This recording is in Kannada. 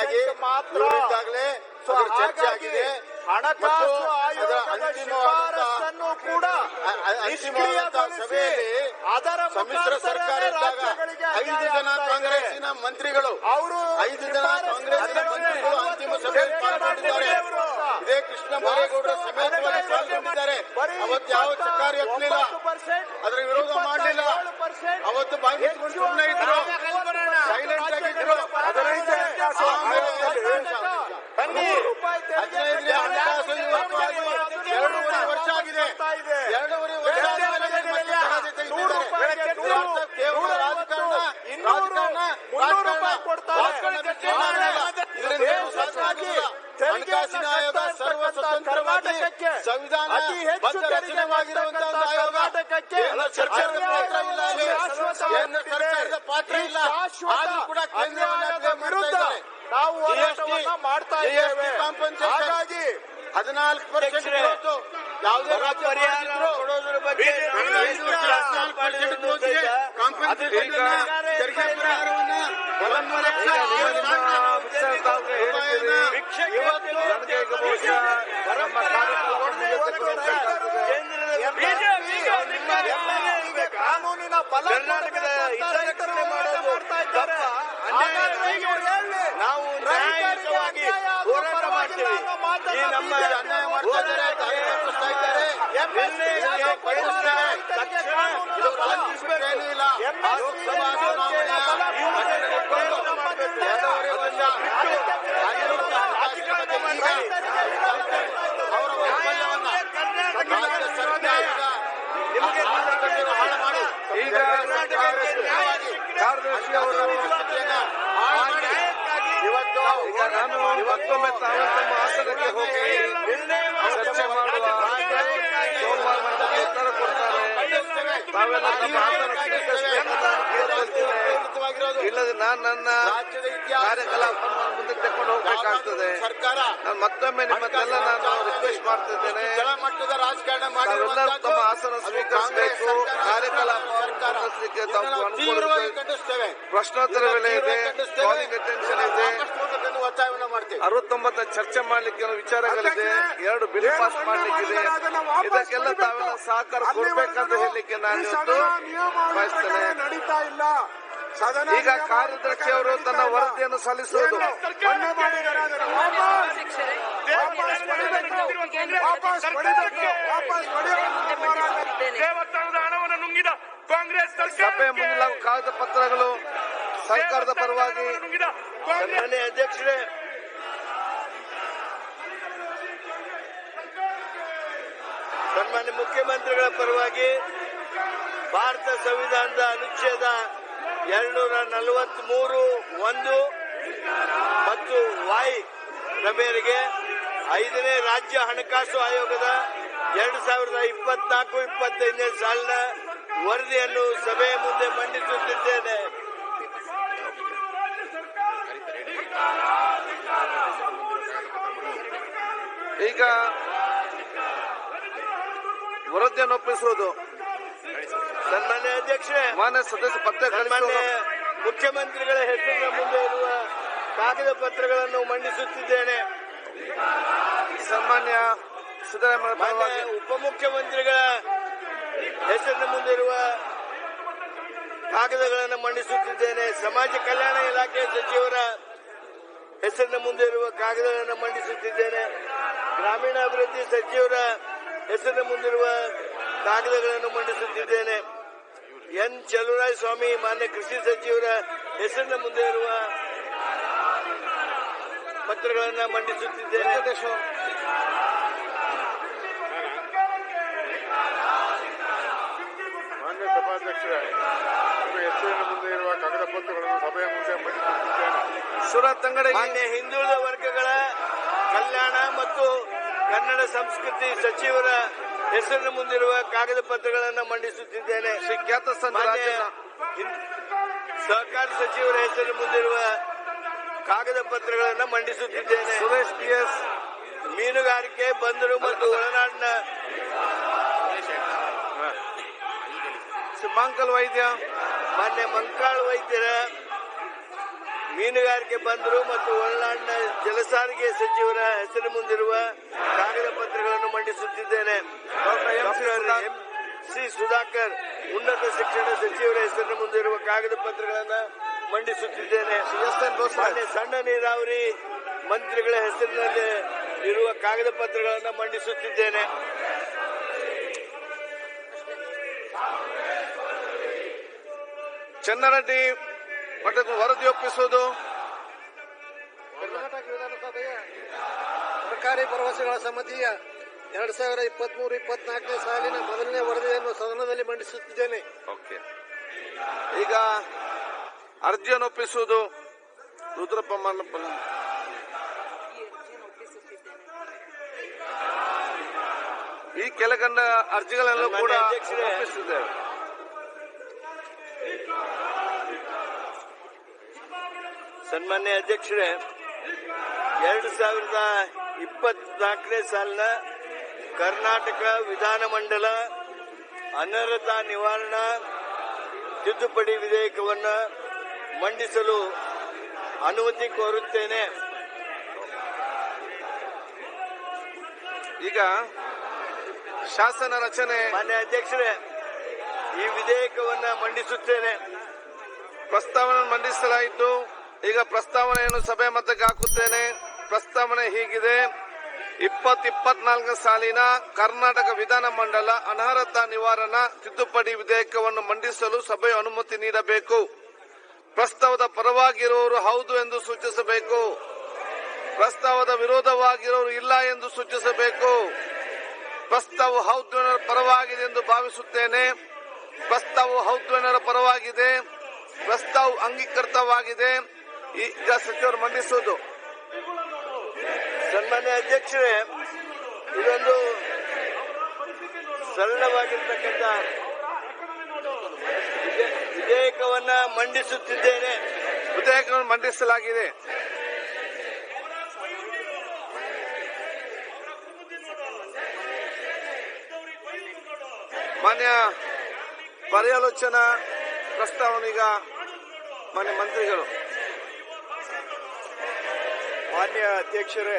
ಹೀಗಾಗಿ ಮಾತ್ರ. ಈಗಾಗಲೇ ಚರ್ಚೆ ಆಗಿದೆ. ಹಣಕಾಸು ಆಯೋಗದ ಶಿಫಾರಸನ್ನು ಕೂಡ ಸಭೆಯಲ್ಲಿ ಅದರ ಸಮ್ಮಿಶ್ರ ಸರ್ಕಾರ ಐದು ಜನ. ಕಾಂಗ್ರೆಸ್ಸಿನ ಮಂತ್ರಿಗಳು ಅವರು ಐದು ಜನ ಕಾಂಗ್ರೆಸ್ಸಿನ ಮಂತ್ರಿಗಳು ಅಂತಿಮ ಸಭೆಯಲ್ಲಿ ಪಾಲ್ಗೊಂಡಿದ್ದಾರೆ. ಇದೇ ಕೃಷ್ಣ ಬೈರೇಗೌಡರ ಸಮೇತವಾಗಿ ಪಾಲ್ಗೊಂಡಿದ್ದಾರೆ. ಅವತ್ತು ಯಾವ ಚಕಾರ ಎತ್ತಲಿಲ್ಲ ಅದರ ವಿರೋಧ ಮಾಡಲಿಲ್ಲ. ಅವತ್ತು ಏನು ಸಾಧ್ಯ ಆಗುವುದಿಲ್ಲ. ಹಣಕಾಸಿನ ಆಯೋಗ ಸರ್ವ ಸ್ವತಂತ್ರವಾಗಿ ಸಂವಿಧಾನ ಬದ್ಧ ರಚನೆವಾಗಿರುವಂತಹ ಒಂದು ಆಯೋಗ ಕೇಂದ್ರ ಸರ್ಕಾರದ ಪಾತ್ರ ಇಲ್ಲ ಅಲ್ಲಿ. ಕೇಂದ್ರ ಸರ್ಕಾರದ ಪಾತ್ರ ಇಲ್ಲ ಆದ್ರೂ ಕೂಡ ಕೇಂದ್ರವನ್ನ ಅಧ್ಯಯನ ಮಾಡ್ತಾ ಇದ್ದಾರೆ ನಾವು ಹೋರಾಟವನ್ನ ಮಾಡ್ತಾ ಇದ್ದೇವೆ ಹಾಗಾಗಿ ಹದಿನಾಲ್ಕು ಪರ್ಸೆಂಟ್ ಗ್ರೋತ್ ಯಾವುದೇ ರಾಜ್ಯ ಮಾಡಿದ್ರು ಕೊಡೋದ್ರ ಬಗ್ಗೆ ಕಳೆದ ಐದು ವರ್ಷ ಹದಿನಾಲ್ಕು ಪರ್ಸೆಂಟ್ ಗ್ರೋತ್ಗೆ ಕಾಂಪನ್ಸೇಷನ್ ತೆರಿಗೆ ಪರಿಹಾರವನ್ನ ಕಾನೂನಿನ ಬಲ ಕರ್ನಾಟಕದ ಮಾಡ್ತಾ ಇದ್ದಾರೆ. ನಾವು ನ್ಯಾಯವಾಗಿ ಹೋರಾಟ ಮಾಡ್ತೀವಿ ನಮ್ಮ ಅನ್ಯಾಯ ಮಾಡ್ತಾ ಇದ್ದಾರೆ ಇವತ್ತು ಇವತ್ತೊಮ್ಮೆ ತಾವು ತಮ್ಮ ಆಸನಕ್ಕೆ ಹೋಗಿ ಚರ್ಚೆ ಮಾಡುವ ಸೋಮವಾರ ಉತ್ತರ ಕೊಡ್ತಾರೆ. ತಾವೆಲ್ಲ ತಮ್ಮ ಆಸನ ಇಲ್ಲದೆ ನಾನು ನನ್ನ ಕಾರ್ಯಕಲಾಪವನ್ನು ಮುಂದಕ್ಕೆ ತಕೊಂಡು ಹೋಗ್ಬೇಕಾಗ್ತದೆ. ಸರ್ಕಾರ. ನಾನು ಮತ್ತೊಮ್ಮೆ ನಿಮ್ಮನ್ನೆಲ್ಲ ನಾನು ರಿಕ್ವೆಸ್ಟ್ ಮಾಡ್ತಿದ್ದೇನೆ. ಕೆಳಮಟ್ಟದ ರಾಜಕಾರಣ ಮಾಡಿ ತಮ್ಮ ಆಸನ ಸ್ವೀಕರಿಸಬೇಕು. ಕಾರ್ಯಕಲಾಪ ಖಂಡಿಸ್ತೇವೆ. ಪ್ರಶ್ನೋತ್ತರ ವೇಳೆ ಇದೆ. ಕಾಲಿಂಗ್ ಅಟೆನ್ಷನ್ ಇದೆ. ಒತ್ತಾಯವನ್ನ ಮಾಡ್ತೇವೆ. ಅರವತ್ತೊಂಬತ್ತ ಚರ್ಚೆ ಮಾಡ್ಲಿಕ್ಕೆ ವಿಚಾರಗಳಿದೆ. ಎರಡು ಬಿಲ್ ಪಾಸ್ ಮಾಡ್ಲಿಕ್ಕಿದೆ. ಇದಕ್ಕೆಲ್ಲ ತಾವೆಲ್ಲ ಸಹಕಾರ ಕೊಡ್ಬೇಕಂತ ಹೇಳಲಿಕ್ಕೆ ನಾನು ಬಯಸ್ತೇನೆ. ನಡೀತಾ ಇಲ್ಲ. ಈಗ ಕಾರ್ಯದರ್ಶಿ ಅವರು ತನ್ನ ವರದಿಯನ್ನು ಸಲ್ಲಿಸುವುದು. ದೇವಸ್ಥಾನದ ಹಣವನ್ನು ನುಂಗಿದ ಕಾಂಗ್ರೆಸ್ ಸಭೆ ಮುಂದಿನ ಕಾಗದ ಪತ್ರಗಳು ಸರ್ಕಾರದ ಪರವಾಗಿ ಅಧ್ಯಕ್ಷರೇ ಸನ್ಮಾನ್ಯ ಮುಖ್ಯಮಂತ್ರಿಗಳ ಪರವಾಗಿ ಭಾರತ ಸಂವಿಧಾನದ ಅನುಚ್ಛೇದ ಎರಡ್ನೂರ ನಲವತ್ಮೂರು ಒಂದು ಮತ್ತು ವಾಯ್ ರಮೇರಿಗೆ ಐದನೇ ರಾಜ್ಯ ಹಣಕಾಸು ಆಯೋಗದ ಎರಡು ಸಾವಿರದ ಇಪ್ಪತ್ನಾಲ್ಕು, ಇಪ್ಪತ್ತೈದನೇ ಸಾಲಿನ ವರದಿಯನ್ನು ಸಭೆಯ ಮುಂದೆ ಮಂಡಿಸುತ್ತಿದ್ದೇನೆ. ಈಗ ವರದಿಯನ್ನು ಒಪ್ಪಿಸುವುದು. ಸನ್ಮಾನ್ಯ ಅಧ್ಯಕ್ಷರೇ ಮಾನ್ಯ ಸದಸ್ಯ ಪತ್ರ ಸನ್ಮಾನ್ಯ ಮುಖ್ಯಮಂತ್ರಿಗಳ ಹೆಸರಿನ ಮುಂದೆ ಇರುವ ಕಾಗದ ಪತ್ರಗಳನ್ನು ಮಂಡಿಸುತ್ತಿದ್ದೇನೆ. ಸನ್ಮಾನ್ಯ ಸಿದ್ದರಾಮಯ್ಯ ಉಪಮುಖ್ಯಮಂತ್ರಿಗಳ ಹೆಸರಿನ ಮುಂದೆ ಇರುವ ಕಾಗದಗಳನ್ನು ಮಂಡಿಸುತ್ತಿದ್ದೇನೆ. ಸಮಾಜ ಕಲ್ಯಾಣ ಇಲಾಖೆ ಸಚಿವರ ಹೆಸರಿನ ಮುಂದೆ ಇರುವ ಕಾಗದಗಳನ್ನು ಮಂಡಿಸುತ್ತಿದ್ದೇನೆ. ಗ್ರಾಮೀಣಾಭಿವೃದ್ಧಿ ಸಚಿವರ ಹೆಸರಿನ ಮುಂದಿರುವ ಕಾಗದಗಳನ್ನು ಮಂಡಿಸುತ್ತಿದ್ದೇನೆ. ಎನ್ ಚಲುವರಾಯ ಸ್ವಾಮಿ ಮಾನ್ಯ ಕೃಷಿ ಸಚಿವರ ಹೆಸರಿನ ಮುಂದೆ ಇರುವ ಪತ್ರಗಳನ್ನು ಮಂಡಿಸುತ್ತಿದ್ದೇನೆ ಅವರು. ಮಾನ್ಯ ಸಭಾಧ್ಯಕ್ಷರೇ ಹೆಸರಿನ ಮುಂದೆ ಇರುವ ಕಾಗದ ಪತ್ರಗಳನ್ನು ಸಭೆಯ ಮುಂದೆ ಮಂಡಿಸುತ್ತಿದ್ದೇನೆ ಸುರತ್ ಅಂಗಡಿ ಮಾನ್ಯ ಹಿಂದುಳಿದ ವರ್ಗಗಳ ಕಲ್ಯಾಣ ಮತ್ತು ಕನ್ನಡ ಸಂಸ್ಕೃತಿ ಸಚಿವರ ಹೆಸರಿನ ಮುಂದಿರುವ ಕಾಗದ ಪತ್ರಗಳನ್ನು ಮಂಡಿಸುತ್ತಿದ್ದೇನೆ. ಖ್ಯಾತ ಸಹಕಾರ ಸಚಿವರ ಹೆಸರಿನ ಮುಂದಿರುವ ಕಾಗದ ಪತ್ರಗಳನ್ನು ಮಂಡಿಸುತ್ತಿದ್ದೇನೆ. ಸುರೇಶ್ ಪಿ ಎಸ್ ಮೀನುಗಾರಿಕೆ ಬಂದರು ಮತ್ತು ಒಳನಾಡಿನ ಮಾಂಕಲ್ ವೈದ್ಯ. ಮಾನ್ಯ ಮಂಕಾಳ್ ವೈದ್ಯರ ಮೀನುಗಾರಿಕೆ ಬಂದರು ಮತ್ತು ಒಳನಾಡಿನ ಜಲಸಾರಿಗೆ ಸಚಿವರ ಹೆಸರು ಮುಂದಿರುವ ಕಾಗದ ಪತ್ರಗಳನ್ನು ಮಂಡಿಸುತ್ತಿದ್ದೇನೆ ಎಂ ಸಿ ಸುಧಾಕರ್ ಉನ್ನತ ಶಿಕ್ಷಣ ಸಚಿವರ ಹೆಸರಿನ ಮುಂದಿರುವ ಕಾಗದ ಪತ್ರಗಳನ್ನು ಮಂಡಿಸುತ್ತಿದ್ದೇನೆ ಸಣ್ಣ ನೀರಾವರಿ ಮಂತ್ರಿಗಳ ಹೆಸರಿನಲ್ಲಿ ಇರುವ ಕಾಗದ ಪತ್ರಗಳನ್ನು ಮಂಡಿಸುತ್ತಿದ್ದೇನೆ. ಚೆನ್ನರೆಡ್ಡಿ ಮಠದ ವರದಿ ಒಪ್ಪಿಸುವುದು ಕರ್ನಾಟಕ ವಿಧಾನಸಭೆಯ ಸರ್ಕಾರಿ ಭರವಸೆಗಳ ಸಮಿತಿಯ ಎರಡ್ ಸಾವಿರ ಇಪ್ಪತ್ಮೂರು ಇಪ್ಪತ್ನಾಲ್ಕನೇ ಸಾಲಿನ ಮೊದಲನೇ ವರದಿಯನ್ನು ಸದನದಲ್ಲಿ ಮಂಡಿಸುತ್ತಿದ್ದೇನೆ. ಓಕೆ. ಈಗ ಅರ್ಜಿಯನ್ನು ಒಪ್ಪಿಸುವುದು ರುದ್ರಪ್ಪ ಈ ಕೆಲಗಂಡ ಅರ್ಜಿಗಳನ್ನು ಕೂಡ. ಒಪ್ಪಿಸಿದ್ದೇವೆ ಸನ್ಮಾನ್ಯ ಅಧ್ಯಕ್ಷರೇ ಎರಡು ಸಾವಿರದ ಇಪ್ಪತ್ನಾಲ್ಕನೇ ಸಾಲಿನ ಕರ್ನಾಟಕ ವಿಧಾನಮಂಡಲ ಅನರ್ಹತಾ ನಿವಾರಣಾ ತಿದ್ದುಪಡಿ ವಿಧೇಯಕವನ್ನು ಮಂಡಿಸಲು ಅನುಮತಿ ಕೋರುತ್ತೇನೆ. ಈಗ ಶಾಸನ ರಚನೆ. ಮಾನ್ಯ ಅಧ್ಯಕ್ಷರೇ ಈ ವಿಧೇಯಕವನ್ನ ಮಂಡಿಸುತ್ತೇನೆ. ಪ್ರಸ್ತಾವನೆ ಮಂಡಿಸಲಾಯಿತು. ಈಗ ಪ್ರಸ್ತಾವನೆಯನ್ನು ಸಭೆ ಮತಕ್ಕೆ ಹಾಕುತ್ತೇನೆ. ಪ್ರಸ್ತಾವನೆ ಹೀಗಿದೆ. ಇಪ್ಪತ್ ಇಪ್ಪತ್ನಾಲ್ಕು ಸಾಲಿನ ಕರ್ನಾಟಕ ವಿಧಾನಮಂಡಲ ಅನರ್ಹತಾ ನಿವಾರಣಾ ತಿದ್ದುಪಡಿ ವಿಧೇಯಕವನ್ನು ಮಂಡಿಸಲು ಸಭೆಯು ಅನುಮತಿ ನೀಡಬೇಕು. ಪ್ರಸ್ತಾವದ ಪರವಾಗಿರುವವರು ಹೌದು ಎಂದು ಸೂಚಿಸಬೇಕು. ಪ್ರಸ್ತಾವದ ವಿರೋಧವಾಗಿರೋರು ಇಲ್ಲ ಎಂದು ಸೂಚಿಸಬೇಕು. ಪ್ರಸ್ತಾವ ಹೌದು ಪರವಾಗಿದೆ ಎಂದು ಭಾವಿಸುತ್ತೇನೆ. ಪ್ರಸ್ತಾವ ಹೌದು ಪರವಾಗಿದೆ. ಪ್ರಸ್ತಾವ ಅಂಗೀಕೃತವಾಗಿದೆ. ಈಗ ಸಚಿವರು ಮಂಡಿಸುವುದು ಸನ್ಮಾನ್ಯ ಅಧ್ಯಕ್ಷರೇ, ಇದೊಂದು ಸರಳವಾಗಿರ್ತಕ್ಕಂಥ ವಿಧೇ- ವಿಧೇಯಕವನ್ನ ಮಂಡಿಸುತ್ತಿದ್ದೇನೆ. ವಿಧೇಯಕವನ್ನು ಮಂಡಿಸಲಾಗಿದೆ. ಮಾನ್ಯ ಪರ್ಯಾಲೋಚನಾ ಪ್ರಸ್ತಾವನೀಗ ಮಾನ್ಯ ಮಂತ್ರಿಗಳು. ಮಾನ್ಯ ಅಧ್ಯಕ್ಷರೇ